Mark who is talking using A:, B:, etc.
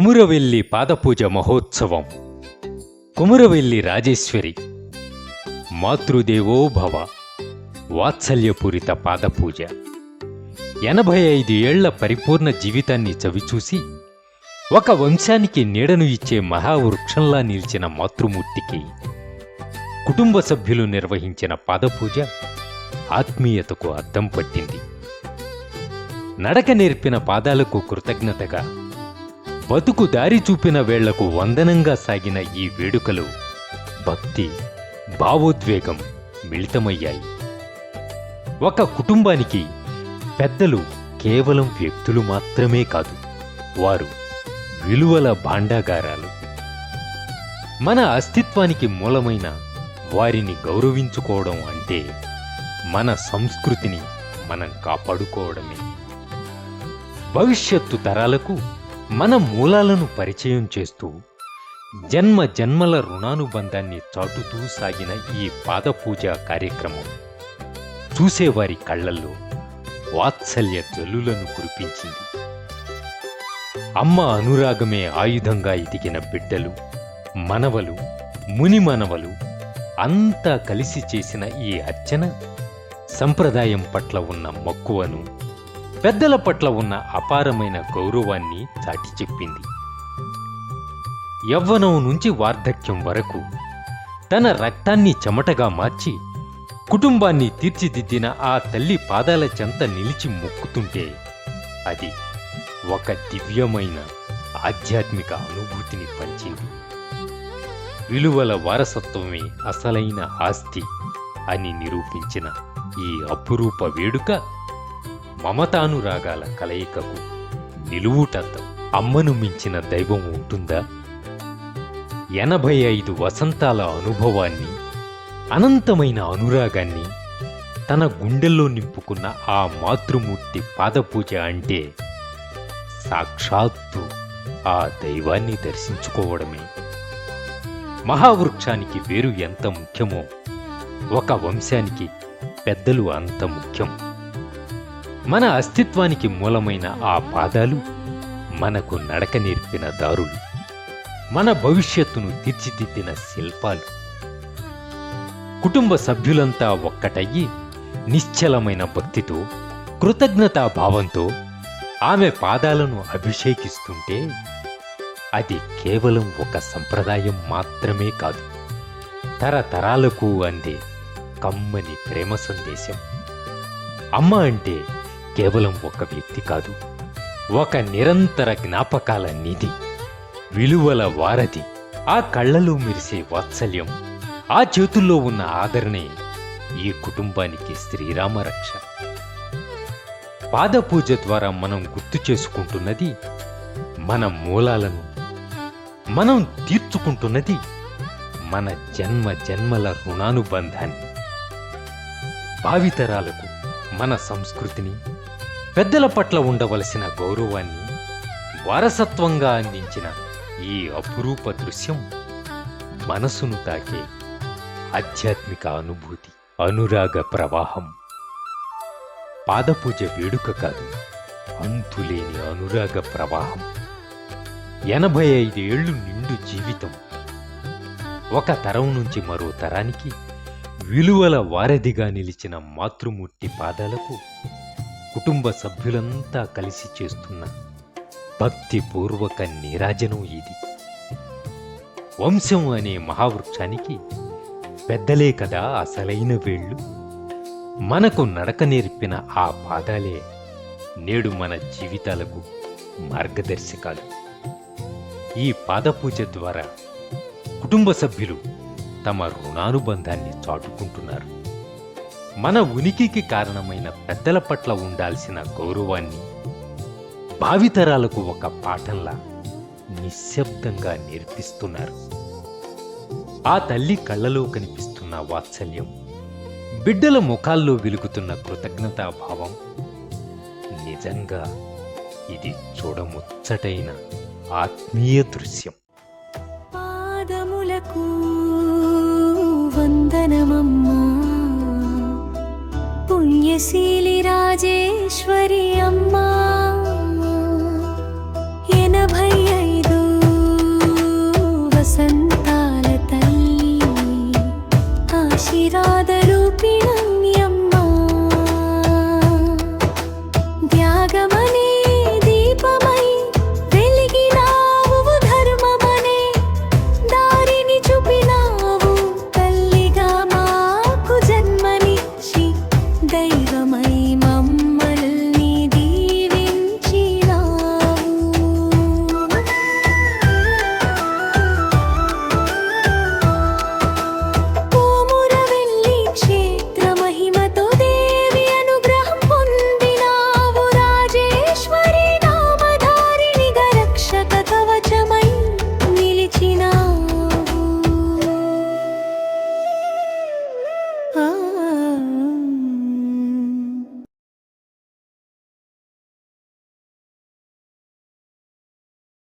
A: కుమురవెల్లి పాదపూజ మహోత్సవం. కుమురవెల్లి రాజేశ్వరి. మాతృదేవో భవ. వాత్సల్యపూరిత పాదపూజ. ఎనభై ఐదు ఏళ్ళ పరిపూర్ణ జీవితాన్ని చవిచూసి ఒక వంశానికి నీడను ఇచ్చే మహావృక్షంలా నిలిచిన మాతృమూర్తికి కుటుంబ సభ్యులు నిర్వహించిన పాదపూజ ఆత్మీయతకు అద్దం పట్టింది. నడక నేర్పిన పాదాలకు కృతజ్ఞతగా బతుకు దారి చూపిన వేళ్ళకు వందనంగా సాగిన ఈ వేడుకలు భక్తి భావోద్వేగం మిళితమయ్యాయి. ఒక కుటుంబానికి పెద్దలు కేవలం వ్యక్తులు మాత్రమే కాదు వారు విలువల భాండాగారాలు. మన అస్తిత్వానికి మూలమైన వారిని గౌరవించుకోవడం అంటే మన సంస్కృతిని మనం కాపాడుకోవడమే. భవిష్యత్తు తరాలకు మన మూలాలను పరిచయం చేస్తూ జన్మ జన్మల రుణానుబంధాన్ని చాటుతూ సాగిన ఈ పాదపూజ కార్యక్రమం చూసేవారి కళ్ళల్లో వాత్సల్య జల్లులను కురిపించింది. అమ్మ అనురాగమే ఆయుధంగా ఎదిగిన బిడ్డలు మనవలు ముని మనవలు అంతా కలిసి చేసిన ఈ అర్చన సంప్రదాయం పట్ల ఉన్న మక్కువను పెద్దల పట్ల ఉన్న అపారమైన గౌరవాన్ని చాటి చెప్పింది. యవ్వనం నుంచి వార్ధక్యం వరకు తన రక్తాన్ని చెమటగా మార్చి కుటుంబాన్ని తీర్చిదిద్దిన ఆ తల్లి పాదాల చెంత నిలిచి మొక్కుతుంటే అది ఒక దివ్యమైన ఆధ్యాత్మిక అనుభూతిని పంచేది. విలువల వారసత్వమే అసలైన ఆస్తి అని నిరూపించిన ఈ అపురూప వేడుక మమతానురాగాల కలయికకు నిలువుటద్దం. అమ్మను మించిన దైవం ఉంటుందా? ఎనభై ఐదు వసంతాల అనుభవాన్ని అనంతమైన అనురాగాన్ని తన గుండెల్లో నింపుకున్న ఆ మాతృమూర్తి పాదపూజ అంటే సాక్షాత్తు ఆ దైవాన్ని దర్శించుకోవడమే. మహావృక్షానికి వేరు ఎంత ముఖ్యమో ఒక వంశానికి పెద్దలు అంత ముఖ్యం. మన అస్తిత్వానికి మూలమైన ఆ పాదాలు మనకు నడక నేర్పిన దారులు మన భవిష్యత్తును తీర్చిదిద్దిన శిల్పాలు. కుటుంబ సభ్యులంతా ఒక్కటయ్యి నిశ్చలమైన భక్తితో కృతజ్ఞతా భావంతో ఆమె పాదాలను అభిషేకిస్తుంటే అది కేవలం ఒక సంప్రదాయం మాత్రమే కాదు తరతరాలకు అందే కమ్మని ప్రేమ సందేశం. అమ్మ అంటే కేవలం ఒక వ్యక్తి కాదు ఒక నిరంతర జ్ఞాపకాల నిధి విలువల వారధి. ఆ కళ్ళలో మెరిసే వాత్సల్యం ఆ చేతుల్లో ఉన్న ఆదరణే ఈ కుటుంబానికి శ్రీరామ రక్ష. పాదపూజ ద్వారా మనం గుర్తు చేసుకుంటున్నది మన మూలాలను మనం తీర్చుకుంటున్నది మన జన్మ జన్మల రుణానుబంధాన్ని భావితరాలకు మన సంస్కృతిని పెద్దల పట్ల ఉండవలసిన గౌరవాన్ని వారసత్వంగా అందించిన ఈ అపురూప దృశ్యం మనసును తాకే ఆధ్యాత్మిక అనుభూతి అనురాగ ప్రవాహం. పాదపూజ వేడుక కాదు అంతులేని అనురాగ ప్రవాహం. ఎనభై ఐదేళ్ళు నిండు జీవితం. ఒక తరం నుంచి మరో తరానికి విలువల వారధిగా నిలిచిన మాతృమూర్తి పాదాలకు కుటుంబ సభ్యులంతా కలిసి చేస్తున్న భక్తిపూర్వక నీరాజనం ఇది. వంశం అనే మహావృక్షానికి పెద్దలే కదా అసలైన వేళ్ళు. మనకు నడక నేర్పిన ఆ పాదాలే నేడు మన జీవితాలకు మార్గదర్శకాలు. ఈ పాదపూజ ద్వారా కుటుంబ సభ్యులు తమ రుణానుబంధాన్ని చాటుకుంటున్నారు. మన ఉనికికి కారణమైన పెద్దల పట్ల ఉండాల్సిన గౌరవాన్ని భావితరాలకు ఒక పాఠంలా నిశ్శబ్దంగా నేర్పిస్తున్నారు. ఆ తల్లి కళ్ళలో కనిపిస్తున్న వాత్సల్యం బిడ్డల ముఖాల్లో వెలుగుతున్న కృతజ్ఞతాభావం నిజంగా ఇది చూడముచ్చటైన ఆత్మీయ దృశ్యం.
B: పాదములకు రాజేశ్వరి